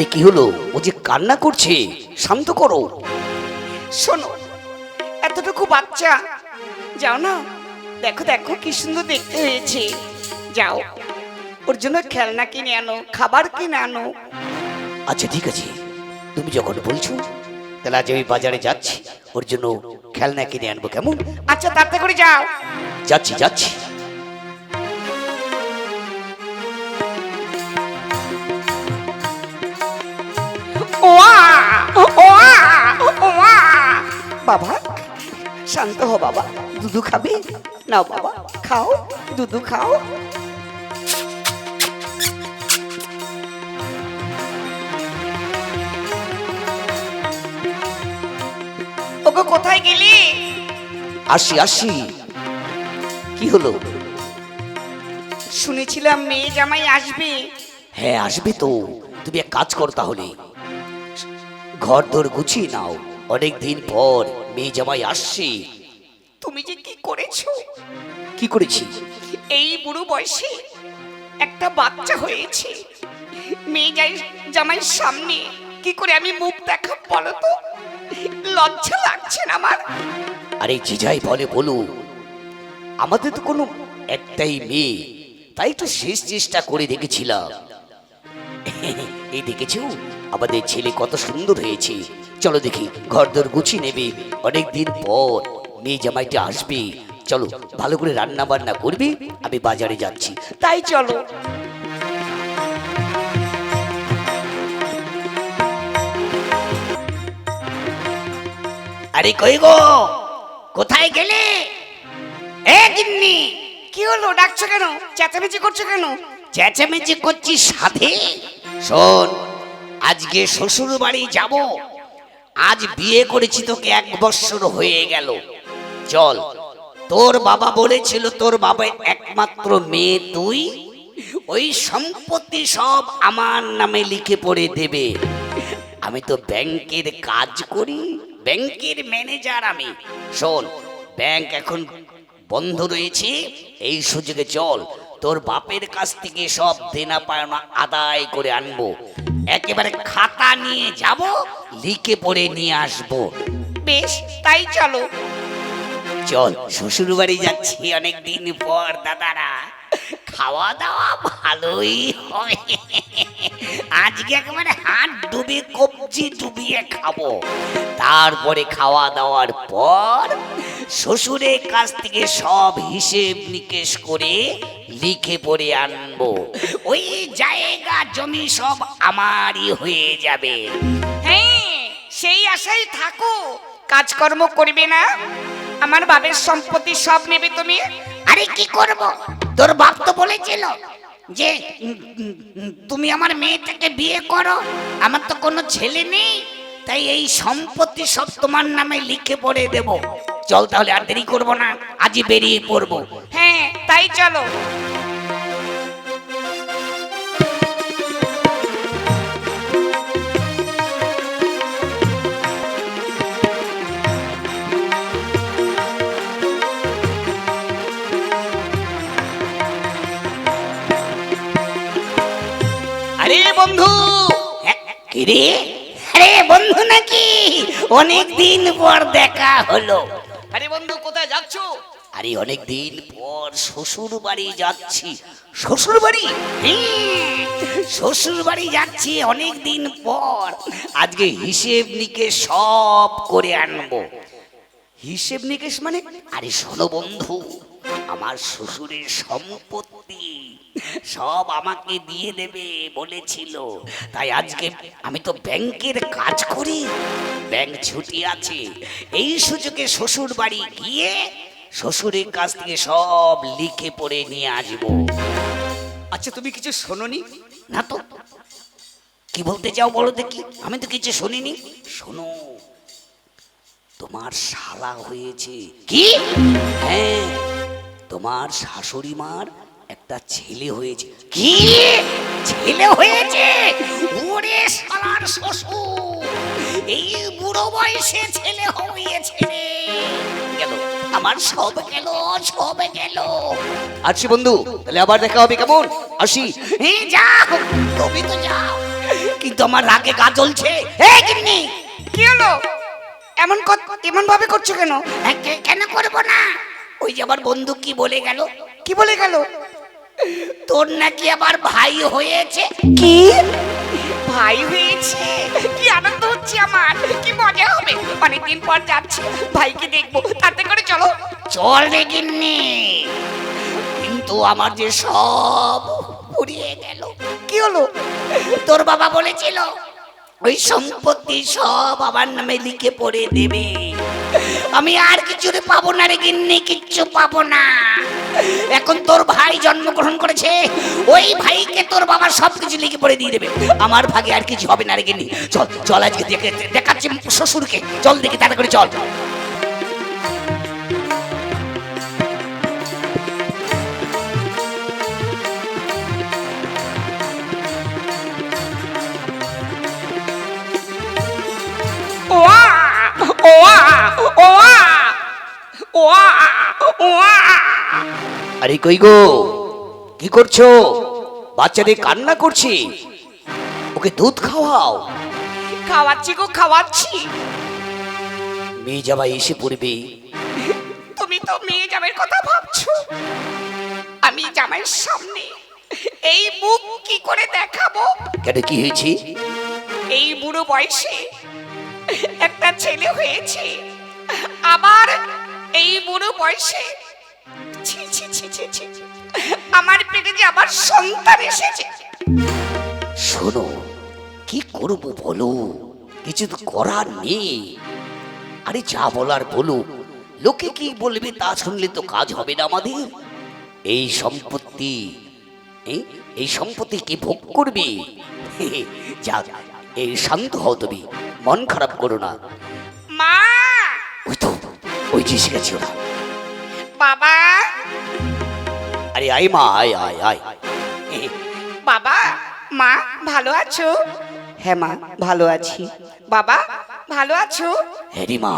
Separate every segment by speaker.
Speaker 1: আরে কি হলো? ও যে কান্না করছে শান্ত করো।
Speaker 2: শোনো এতটুকু বাচ্চা যাও না। দেখো দেখো কি সুন্দর দেখতে হয়েছে। যাও ওর জন্য খেলনা কিনে আনো খাবার কিনে আনো।
Speaker 1: আচ্ছা ঠিক আছে। তুমি যখন বলছো তাহলে আজ আমি বাজারে যাচ্ছি। ওর জন্য খেলনা কিনে আনব কেমন?
Speaker 2: আচ্ছা তাড়াতাড়ি করে যাও।
Speaker 1: যাচ্ছি যাচ্ছি।
Speaker 2: বাবা। শান্ত হো বাবা, দুধু খাবে? নাও বাবা, খাও, দুধু খাও। ওগো, কোথায় গেলি?
Speaker 1: আসি আসি। কি হলো?
Speaker 2: শুনেছিলাম মেয়ে জামাই আসবে।
Speaker 1: হ্যাঁ আসবে তো। তুমি এক কাজ করো তাহলে। ঘর দর গুছিয়ে নাও। অনেক দিন পর মেয়ে জামাই আসছে।
Speaker 2: তুমি যে কি করেছ?
Speaker 1: কি করেছি?
Speaker 2: এই বুড়ো বয়সে একটা বাচ্চা হয়েছে। মেয়ে যাই জামাইয়ের সামনে কি করে আমি মুখ দেখা বলো তো? লজ্জা লাগছে না আমার।
Speaker 1: আরে যাই বলে বলো আমাদের তো কোনো একটাই মেয়ে তাই তো শেষ চেষ্টা করে দেখেছিলাম। এই দেখেছ? আমাদের ছেলে কত সুন্দর হয়েছে। চলো দেখি, ঘরদোর গুছিয়ে নেবে। অনেক দিন পর মেয়ে জামাইটা আসবে। চলো, ভালো করে রান্না বান্না করবি, আমি বাজারে যাচ্ছি।
Speaker 2: তাই চলো।
Speaker 1: আরে কই গো? কোথায় গেলে? এ গিন্নি,
Speaker 2: কি হলো? ডাকছো কেন? চেঁচামেচি করছ কেন?
Speaker 1: চেঁচামেচি করছিস সাথে শোন, আজকে শ্বশুর বাড়ি যাব। আজ বিয়ে করেছি তোকে এক বৎসর হয়ে গেল। চল, তোর বাবা বলেছিল তোর বাবা একমাত্র মেয়ে, তুই ওই সম্পত্তি সব আমার নামে লিখে পড়ে দেবে। আমি তো ব্যাংকের কাজ করি, ব্যাংকের ম্যানেজার আমি। শোন, ব্যাংক এখন বন্ধ রয়েছে, এই সুযোগে চল, তোর বাপের কাছ থেকে সব দেনা পায়না আদায় করে আনব। একেবারে খাতা নিয়ে যাব লিখে পড়ে নিয়ে আসব।
Speaker 2: বেশ তাই চলো।
Speaker 1: চল শ্বশুর বাড়ি যাচ্ছি অনেক দিন পর দাদারা। খাওয়া দাওয়া ভালোই হবে। আজকে একেবারে হাত ডুবে কবজি ডুবিয়ে খাব। তারপরে খাওয়া দাওয়ার পর শ্বশুরের কাছ থেকে সব হিসেব নিকেশ করে লিখে পড়ে আনব। ওই জায়গা জমি সব আমারই হয়ে যাবে।
Speaker 2: হ্যাঁ সেই আশাই থাকো। কাজকর্ম করবে না। আমার বাবার সম্পত্তি সব নেবে তুমি।
Speaker 1: আরে কি করব? তোর বাপ তো বলেছিল যে তুমি আমার মেয়েটাকে বিয়ে করো, আমার তো কোনো ছেলে নেই, তাই এই সম্পত্তি সব তোমার নামে লিখে পড়ে দেব। চল তাহলে আর দেরি করব না, আজই বেরিয়ে পড়ব।
Speaker 2: হ্যাঁ তাই চলো।
Speaker 1: বন্ধু। রে আরে বন্ধু নাকি? অনেক দিন পর দেখা হলো।
Speaker 2: আরে বন্ধু কোথায় যাচ্ছ?
Speaker 1: আরে অনেক দিন পর শ্বশুর বাড়ি যাচ্ছি। শ্বশুর বাড়ি শ্বশুর বাড়ি যাচ্ছি অনেক দিন পর। আজকে হিসেব নিকেশ সব করে আনব। হিসেব নিকেশ মানে? আরে শোনো বন্ধু আমার শ্বশুরের সম্পত্তি সব আমাকে দিয়ে দেবে বলেছিল। তাই আজকে আমি তো ব্যাংকের কাজ করি। ব্যাংক ছুটি আছে। এই সুযোগে শ্বশুর বাড়ি গিয়ে শ্বশুরের কাছ থেকে সব লিখে পড়ে নিয়ে আসব।
Speaker 2: আচ্ছা তুমি কিছু শোনোনি?
Speaker 1: না তো। কি বলতে চাও বলো দেখি। আমি তো কিছু শুনিনি। শোনো তোমার শালা হয়েছে। কি? হ্যাঁ তোমার শাশুড়ি মার একটা ছেলে হয়েছে। কি? ছেলে হয়েছে? ওরে শালার শ্বশুর এই বুড়ো বয়সে ছেলে হয়েছে গেল আমার সব গেল সব গেল। আসি বন্ধু তাহলে আবার দেখা হবে কেমন? আসি যাও তুমি তো যাও। কিন্তু আমার রাগে গা জ্বলছে। এ গিন্নি।
Speaker 2: কি হলো? এমন এমন ভাবে করছ কেন?
Speaker 1: হ্যাঁ, কেন করব না? ওই যে আমার বন্ধু কি বলে গেল?
Speaker 2: কি বলে গেল?
Speaker 1: তোর নাকি আবার ভাই হয়েছে?
Speaker 2: কি? ভাই হয়েছে? কি আনন্দ হচ্ছে আমার? কি মজা হবে? অনেকদিন পর যাচ্ছি। ভাইকে দেখব। তাতে করে চলো।
Speaker 1: চল গিন্নি। কিন্তু আমার যে সব পুড়িয়ে গেল।
Speaker 2: কি হলো?
Speaker 1: তোর বাবা বলেছিল ওই সম্পত্তি সব আমার নামে লিখে পড়ে দেবে। আমি আর কিছু রে পাবো না রে গিন্নি, কিচ্ছু পাবো না। এখন তোর ভাই জন্মগ্রহণ করেছে, ওই ভাইকে তোর বাবা সব কিছু লিখে পড়ে দিয়ে দেবে। আমার ভাগে আর কিছু হবে না রে গিন্নি। চল চল আজকে দেখে দেখাচ্ছি শ্বশুরকে। চল দেখি তাড়াতাড়ি, চল।
Speaker 2: ওয়া ওয়া ওয়া ওয়া
Speaker 1: আরে কই গো? কি করছ? বাচ্চাদের কান্না করছি। ওকে দুধ খাওয়াও।
Speaker 2: খাওয়াচ্ছি গো খাওয়াচ্ছি।
Speaker 1: মেয়ে জামাই এসে পড়বে।
Speaker 2: তুমি তো মেয়ে জামাইয়ের কথা ভাবছ। আমি জামাইয়ের সামনে এই মুখ কি করে দেখাবো?
Speaker 1: কেন কি হয়েছে?
Speaker 2: এই বুড়ো বয়সে একটা ছেলে হয়েছে। আমার এই বুড়ো বয়সে আমার পেটে যে আবার সন্তান এসেছে।
Speaker 1: শোনো, কি করব বলো? কিছু তো করার নেই। আরে যা বলার বলো। লোকে কি বলবে তা শুনলে তো কাজ হবে না আমাদের। এই সম্পত্তি এই সম্পত্তি কি ভোগ করবে? যা এই শান্ত হও তুমি। মন খারাপ করো না।
Speaker 2: মা!
Speaker 1: ওই তো ওই যে এসে গেছে ওরা।
Speaker 2: বাবা!
Speaker 1: আরে আয় মা আয় আয় আয়।
Speaker 2: বাবা মা ভালো আছো? হ্যাঁ মা ভালো আছি। বাবা ভালো আছো?
Speaker 1: হ্যাঁ মা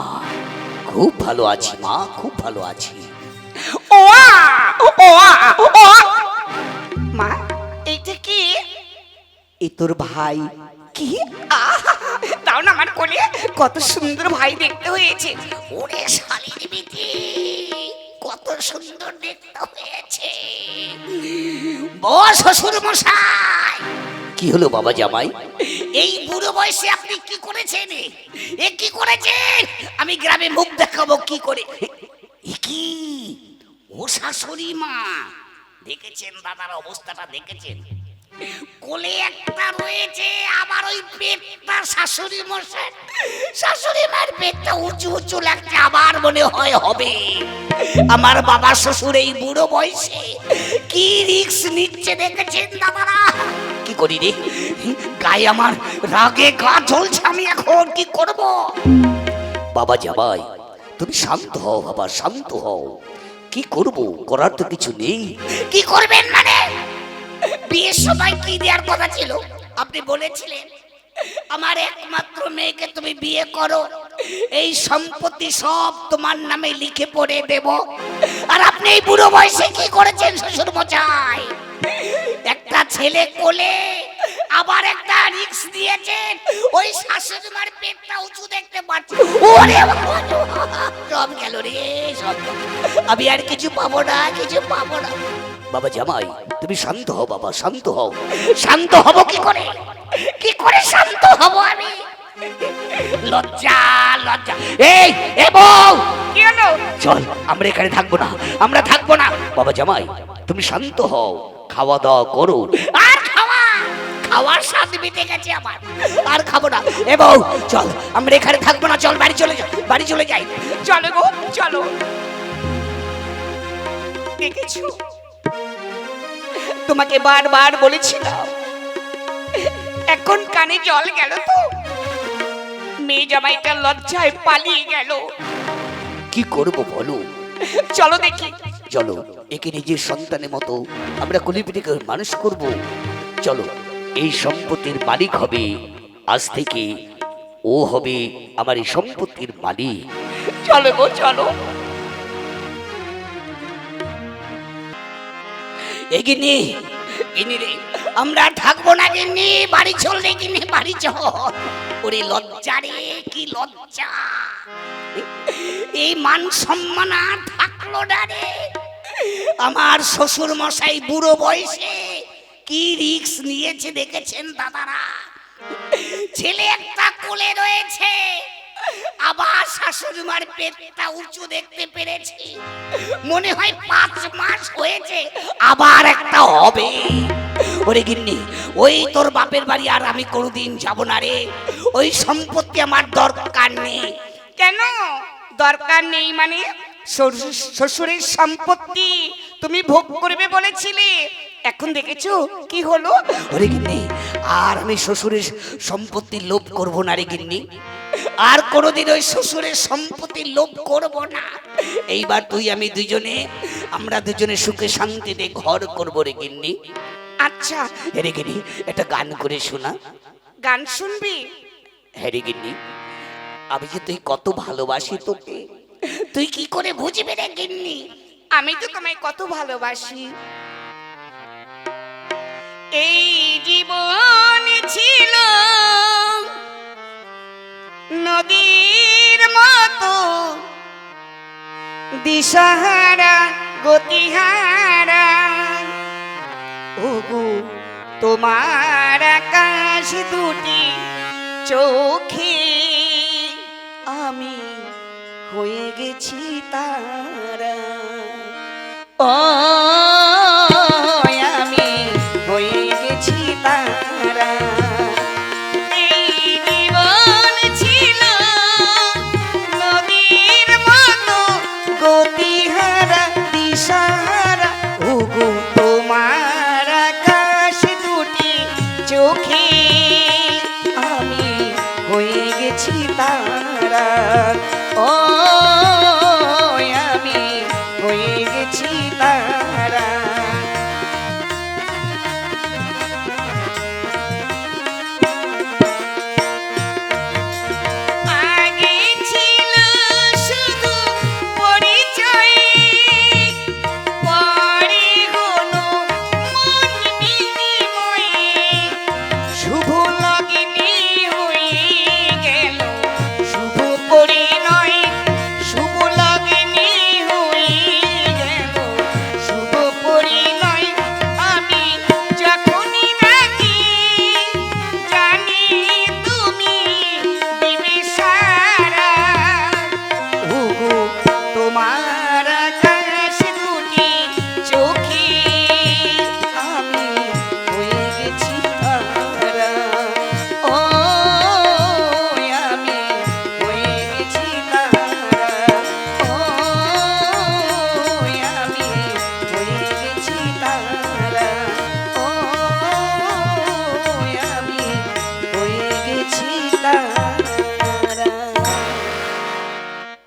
Speaker 1: খুব ভালো আছি মা খুব ভালো আছি।
Speaker 2: ওয়া ওয়া ওয়া। মা? এইটা কি? এ তোর ভাই। কি? আহা! দাও না আমার কোলে। কত সুন্দর ভাই দেখতে হয়েছে।
Speaker 1: ওরে শালির বিটি কত সুন্দর দেখতে হয়েছে। বস শ্বশুর মশাই। কি হলো বাবা জামাই? এই বুড়ো বয়সে আপনি কি করেছেন? এ কি করেছেন? আমি গ্রামে মুখ দেখাবো কি করে। কি? ও শাশুড়ি মা। দেখেছেন দাদার অবস্থাটা দেখেছেন? কোলে একটা রয়েছে, আবার ওই পেটটা শাশুড়ি মশাই। শাশুড়ি মার পেটটা উঁচু উঁচু লাগছে, আবার মনে হয় হবে। আমার বাবা শ্বশুর এই বুড়ো বয়সে কি রিক্স নিচ্ছে দেখেছেন দাদারা? কি করি রে? গায়ে আমার রাগে গা জ্বলছে, আমি এখন কি করব? বাবা জামাই, তুমি শান্ত হও, বাবা, শান্ত হও। কি করব? করার তো কিছু নেই। কি করবেন মানে? বিয়ের সময় কি দেওয়ার কথা ছিল? আপনি বলেছিলেন, আমার একমাত্র মেয়েকে তুমি বিয়ে করো, এই সম্পত্তি সব তোমার নামে লিখে পড়ে দেব। আর আপনি এই বুড়ো বয়সে কি করেছেন শ্বশুর মশাই একটা ছেলে কোলে আবার একটা রিক্স দিয়েছেন, ওই শাশুড়ি পেটটা উঁচু দেখতে পাচ্ছি। ওরে সব গেল রে, সব আমি আর কিছু পাবো না, কিছু পাবো না। বাবা জামাই তুমি শান্ত হও বাবা শান্ত হও। শান্ত হব কি করে? কি করে শান্ত হব আমি? লজ্জা লজ্জা। এই এ বউ!
Speaker 2: কি হলো?
Speaker 1: চল আমরা এখানে থাকব না আমরা থাকব না। বাবা জামাই তুমি শান্ত হও খাওয়া দাওয়া করো। আর খাওয়া? খাওয়ার স্বাদ মিটে গেছে আমার। আর খাব না। এ বউ চল আমরা এখানে থাকব না চল বাড়ি চলে যাই বাড়ি চলে যাই।
Speaker 2: চলো গো চলো। দেখেছ? তোমাকে বারবার বলেছিলাম। এখন কানে জল গেল তো। মেয়ে জামাইটা লজ্জায় পালিয়ে গেল।
Speaker 1: কি করব বলো?
Speaker 2: চলো দেখি।
Speaker 1: চলো একে নিজের সন্তানের মতো আমরা কলিপিটিকে মানুষ করব। চলো এই সম্পত্তির মালিক হবে আজ থেকে ও হবে আমার এই সম্পত্তির মালিক।
Speaker 2: চলো গো চলো।
Speaker 1: এগিনি ইনি রে, আমরা থাকব না গিন্নি, বাড়ি চল রে গিন্নি, বাড়ি চল। ওরে লজ্জা রে, কি লজ্জা। এই মান সম্মান আর থাকল না রে। আমার শ্বশুর মশাই বুড়ো বয়সে কি রিক্স নিয়েছে দেখেছেন দাদারা? ছেলে একটা কোলে রয়েছে। আবার শাশুড়ি মার পেটটা উঁচু দেখতে পেরেছি। মনে হয় পাঁচ মাস হয়েছে আবার একটা হবে। ওরে গিন্নি ওই তোর বাপের বাড়ি আর আমি কোনোদিন যাব না রে। ওই সম্পত্তি আমার দরকার নেই।
Speaker 2: কেন? দরকার নেই মানে? শ্বশুরের সম্পত্তি তুমি ভোগ করবে বলেছিলে। এখন দেখেছ কি হলো?
Speaker 1: ওরে গিন্নি আর আমি শ্বশুরের সম্পত্তির লোভ করব না রে গিন্নি। আর কোনোদিন ওই শ্বশুরের সম্পত্তির লোভ করব না। এইবার তুই আমি দুজনে আমরা দুজনে সুখে শান্তিতে ঘর করব রে গিন্নি।
Speaker 2: আচ্ছা
Speaker 1: হেরে গিন্নি একটা গান করে শোনা।
Speaker 2: গান শুনবি?
Speaker 1: হ্যারে গিন্নি আমি যে তুই কত ভালোবাসি তোকে তুই কি করে বুঝবি রে গিন্নি?
Speaker 2: আমি তো তোমায় কত ভালোবাসি। এই জীবন দিশাহারা গতিহারা ওগু তোমার আকাশ দুটি চোখে আমি হয়ে গেছি তারা। ও